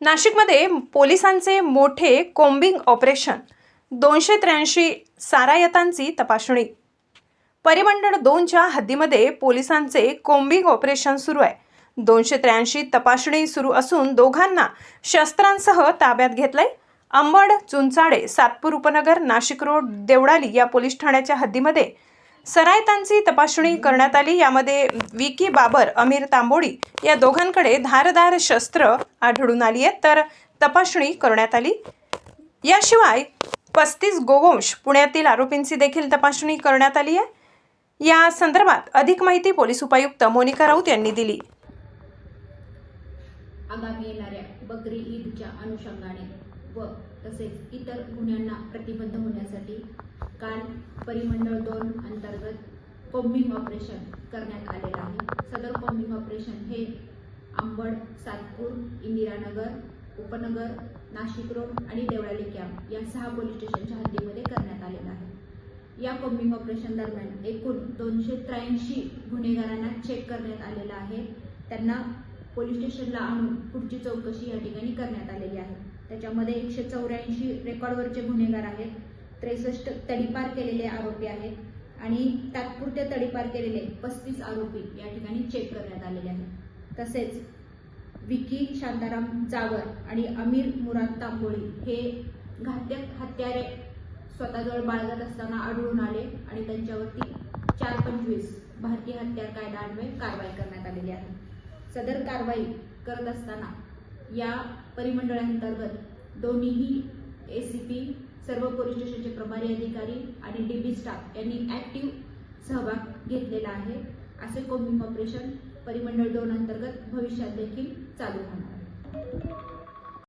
नाशिकमध्ये पोलिसांचे मोठे कोम्बिंग ऑपरेशन. दोनशे त्र्याऐंशी सारायतांची तपासणी. परिमंडळ दोनच्या हद्दीमध्ये पोलिसांचे कोम्बिंग ऑपरेशन सुरू आहे. दोनशे त्र्याऐंशी तपासणी सुरू असून दोघांना शस्त्रांसह ताब्यात घेतलंय. अंबड चुंचाडे सातपूर उपनगर नाशिक रोड देवळाली या पोलीस ठाण्याच्या हद्दीमध्ये सरायतांची तपासणी करण्यात आली. यामध्ये विकी बाबर अमीर तांबोडी या दोघांकडे धारदार शस्त्र आढळून आली आहेत. तर तपासणी करण्यात आली. याशिवाय पस्तीस गोवंश पुण्यातील आरोपींची देखील तपासणी करण्यात आली आहे. या संदर्भात अधिक माहिती पोलीस उपायुक्त मोनिका राऊत यांनी दिली. आगामी येणाऱ्या बकरी ईदच्या अनुषंगाने व तसेच इतर गुन्ह्यांना प्रतिबंध होण्यासाठी काल परिमंडळ दोन अंतर्गत कोम्बिंग ऑपरेशन करण्यात आलेलं आहे. सदर कोम्बिंग ऑपरेशन हे आंबड सातपूर इंदिरानगर उपनगर नाशिक रोड आणि देवळाली कॅम्प या सहा पोलीस स्टेशनच्या हद्दीमध्ये करण्यात आलेलं आहे. या कोम्बिंग ऑपरेशन दरम्यान एकूण दोनशे त्र्याऐंशी गुन्हेगारांना चेक करण्यात आलेला आहे. त्यांना पोलीस स्टेशनला आणून पुढची चौकशी या ठिकाणी करण्यात आलेली आहे. त्याच्यामध्ये एकशे चौऱ्याऐंशी रेकॉर्डवरचे गुन्हेगार आहेत. त्रेसष्ट तडीपार केलेले आरोपी आहेत आणि तात्पुरते तडीपार केलेले पस्तीस आरोपी या ठिकाणी चेक करण्यात आलेले आहेत. तसेच विकी शांताराम जावर आणि अमीर मुराद तांबोळी हे घातक हत्यारे स्वतःजवळ बाळगत असताना आढळून आले आणि त्यांच्यावरती चार पंचवीस भारतीय हत्यार कायदा अन्वये कारवाई करण्यात आलेली आहे. सदर कारवाई करत असताना या परिमंडळांतर्गत दोन्हीही ए सी पी सर्व पोलीस स्टेशनचे प्रभारी अधिकारी आणि डी बी स्टाफ यांनी ॲक्टिव्ह सहभाग घेतलेला आहे. असे कोम्बिंग ऑपरेशन परिमंडळ दोन अंतर्गत भविष्यात देखील चालू राहणार आहे.